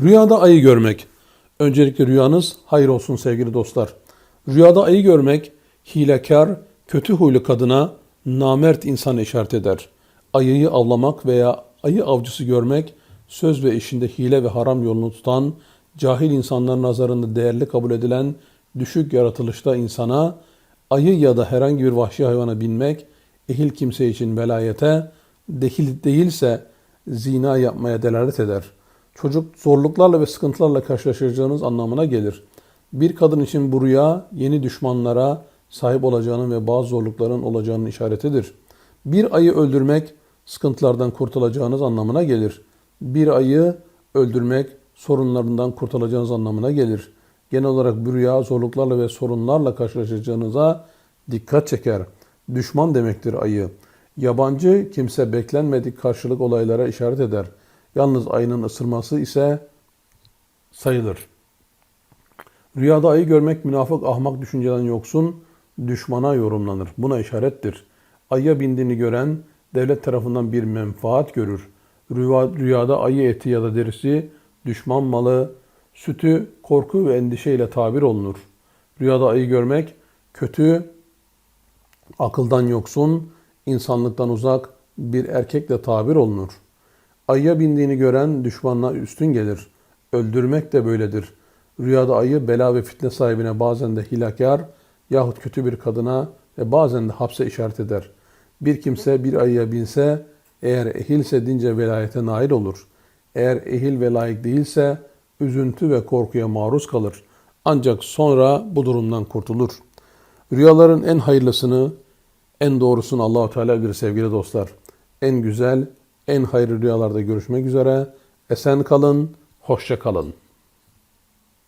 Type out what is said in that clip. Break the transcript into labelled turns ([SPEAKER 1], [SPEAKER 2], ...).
[SPEAKER 1] Rüyada ayı görmek. Öncelikle rüyanız hayır olsun sevgili dostlar. Rüyada ayı görmek hilekar, kötü huylu kadına namert insan işaret eder. Ayıyı avlamak veya ayı avcısı görmek söz ve işinde hile ve haram yolunu tutan, cahil insanların nazarında değerli kabul edilen düşük yaratılışta insana ayı ya da herhangi bir vahşi hayvana binmek ehil kimse için velayete, dehil değilse zina yapmaya delalet eder. Çocuk zorluklarla ve sıkıntılarla karşılaşacağınız anlamına gelir. Bir kadın için bu rüya yeni düşmanlara sahip olacağının ve bazı zorlukların olacağının işaretidir. Bir ayı öldürmek sıkıntılardan kurtulacağınız anlamına gelir. Bir ayı öldürmek sorunlarından kurtulacağınız anlamına gelir. Genel olarak bu rüya zorluklarla ve sorunlarla karşılaşacağınıza dikkat çeker. Düşman demektir ayı. Yabancı kimse beklenmedik karşılık olaylara işaret eder. Yalnız ayının ısırması ise sayılır. Rüyada ayı görmek münafık ahmak düşünceden yoksun, düşmana yorumlanır. Buna işarettir. Ayıya bindiğini gören devlet tarafından bir menfaat görür. Rüya, rüyada ayı eti ya da derisi düşman malı, sütü korku ve endişeyle tabir olunur. Rüyada ayı görmek kötü, akıldan yoksun, insanlıktan uzak bir erkekle tabir olunur. Ayıya bindiğini gören düşmanına üstün gelir. Öldürmek de böyledir. Rüyada ayı bela ve fitne sahibine bazen de hilakar yahut kötü bir kadına ve bazen de hapse işaret eder. Bir kimse bir ayıya binse eğer ehilse dince velayete nail olur. Eğer ehil ve layık değilse üzüntü ve korkuya maruz kalır. Ancak sonra bu durumdan kurtulur. Rüyaların en hayırlısını, en doğrusunu Allahu Teala bilir sevgili dostlar. En güzel, en hayırlı rüyalarda görüşmek üzere. Esen kalın, hoşça kalın.